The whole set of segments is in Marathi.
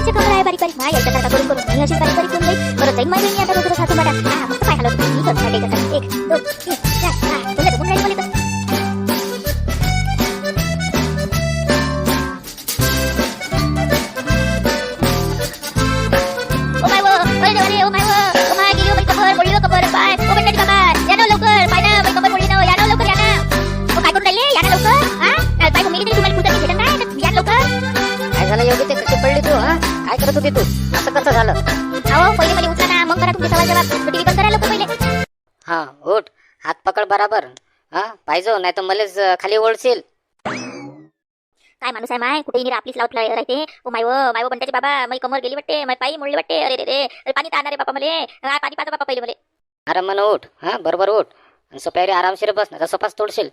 बारीकचे कमर आहे बारीक बारीक माय याच्यासारखा करून करून मी अशी बारीक बारीक करून जाईल परत जाईल माय बहिणी आता रोज सासू बाटा हा? फक्त पाय हलवतो मी करतो साठे कसं एक दोन तीन चार हा तुला जपून राहील मला कबर पाय ओ बंडाची लवकर पाय ना बाई कबर मोडली लवकर या ना ओ काय लवकर हा बाई मी किती कुठं भेटत या लवकर काय काय करत होती तू? असं कसं झालं? अहो पहिले उठला ना मग करा तुमचे सवाल जवाब टीव्ही बंद लोक पहिले. हा उठ. हात पकड बराबर. हा पाहिजे नाही तर मलेच खाली ओळशील काय माणूस आहे माय? कुठे निरा आपलीच लावत राहते. ओ माय व माय बंटाची बाबा माई कमर गेली वाटते माय पायी मुडली वाटते. अरे रे रे. अरे पाणी ताणार रे बापा मले पाणी पाजा बापा पहिले मले. अरे मन उठ. हा बरोबर उठ. आणि सोप्यावरी आरामशीर बस तर सोपाच तोडशील.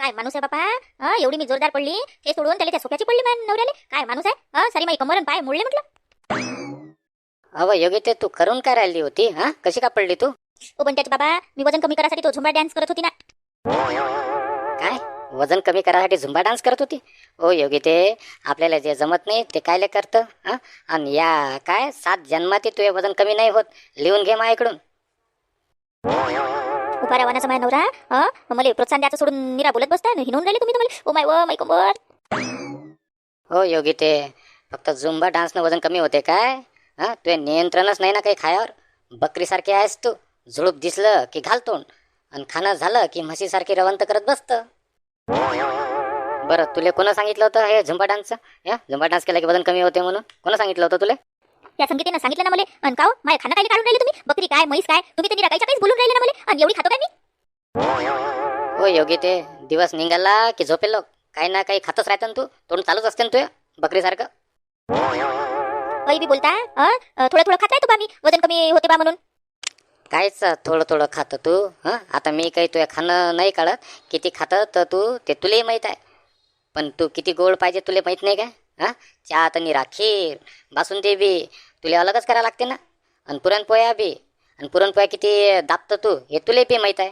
काय माणूस आहे बापा? हा एवढी मी जोरदार पडली. हे सोडून त्याला त्या सोफ्याची पडली माझ्या नवऱ्याले? काय माणूस आहे? हा सारी माई कमर आणि पाय मुडले म्हटलं. अव योगिते तू करून काय राहिली होती हा? कशी का पडली तू? ओ बंटाची बाबा मी वजन कमी करासाठी तो झुंबा डान्स करत होती ना. काय? वजन कमी करायसाठी झुंबा डान्स करत होती? ओ योगिते आपल्याला जे जमत नाही ते कायले करतं हा? आणि या काय? सात जन्माती तुझे वजन कमी नाही होत. लिहून घे माझ्याकडून उभा राहण्याचा माझ्या नवरा. हा मला प्रोत्साहन द्यायचं सोडून निरा बोलत बसता हिनवून राहिले तुम्ही तुम्हाला ओ माय व कमर हो योगिते. फक्त झुंबा डान्सनं वजन कमी होते काय? हा तुझे नियंत्रणच नाही ना काही खायावर? बकरीसारखी आहेस तू. झुळूक दिसलं की घालतो आणि खाणं झालं की म्हशीसारखी रवंत करत बसतं. बरं तुले कोणं सांगितलं होतं हे झुंबा डान्सचं? या झुंबा डान्स केला की वजन कमी होते म्हणून? कोणं सांगितलं होतं तुला? या संगीतीनं सांगितलं ना मला. का माझ्या खाना काय काढून राहिले तुम्ही? बकरी काय म्हैस काय? तुम्ही तर निरा काहीच्या काहीच बोलून एवढी खातो काय मी? हो योगी ते दिवस निघाला की झोपेलो. काही ना काही खातच राहतं तू. तोंड चालूच असते ना तुझ्या बकरीसारखं. काही बी बोलता हं? थोडं थोडं खात बा मी. वजन कमी होते बा म्हणून. कायच थोडं थोडं खातं तू हां? आता मी काही तुझ्या खाणं नाही काढत. किती खातं तर तू ते तुलाही माहीत आहे. पण तू किती गोड पाहिजे तुला माहीत नाही काय हां? चहा तर निरा खीर बासुंदी बी तुला अलगच करावं लागते ना. आणि पुरणपोळ्या बी. आणि पुरणपोळ्या किती दाबतं तू हे तुला बी माहीत आहे.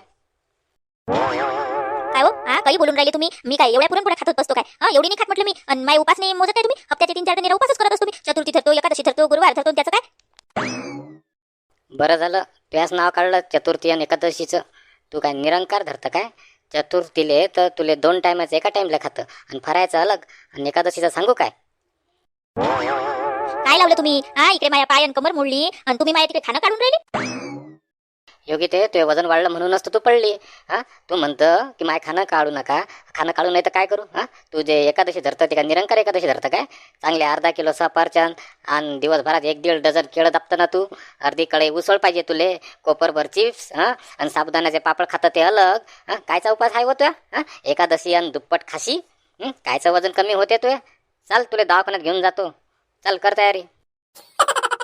काय हो? हा काही बोलून राहिले तुम्ही? मी काय एवढ्या पुरण खात बसतो काय? हा एवढी नाही खात म्हटलं मी. आणि माझी उपास नाही मोजत नाही तुम्ही? हप्त्याचे तीन चार निरा उपासच करत असतो मी. चतुर्थी धरतो एकादशी धरतो गुरुवार धरतो आणि त्याचं काय? बरं झालं. तुझ्याच नाव काढलं चतुर्थी आणि एकादशीचं. तू काय निरंकार धरतं काय? चतुर्थीले तर तुले दोन टायमाचं एका टाईमला खातं. आणि फरायचं अलग. आणि एकादशीचं सांगू काय? काय लावलं तुम्ही? हा इकडे माझ्या पाय आणि कमर मोडली. आणि तुम्ही माझ्या तिकडे खाणं काढून राहिले? योगी ते तुझे वजन वाढलं म्हणूनच तर तू पडली. हा तू म्हणतं की माय खाणं काढू नका. खाणं काढू नाही तर काय करू? हा तू जे एकादशी धरतं ते का निरंकार एकादशी धरतं काय? चांगले अर्धा किलो सफरचंद आणि दिवसभरात एक दीड डझन केळं दाबतं ना तू? अर्धी कढई उसळ पाहिजे तुले. कोपरभर चिप्स हां आणि साबुदाण्याचे पापड खातं ते अलग. हां कायचा उपास आहे होतो हां एकादशी आणि दुप्पट खाशी? कायचं वजन कमी होते तुझे चाल तुला दवाखान्यात घेऊन जातो. चल कर तयारी.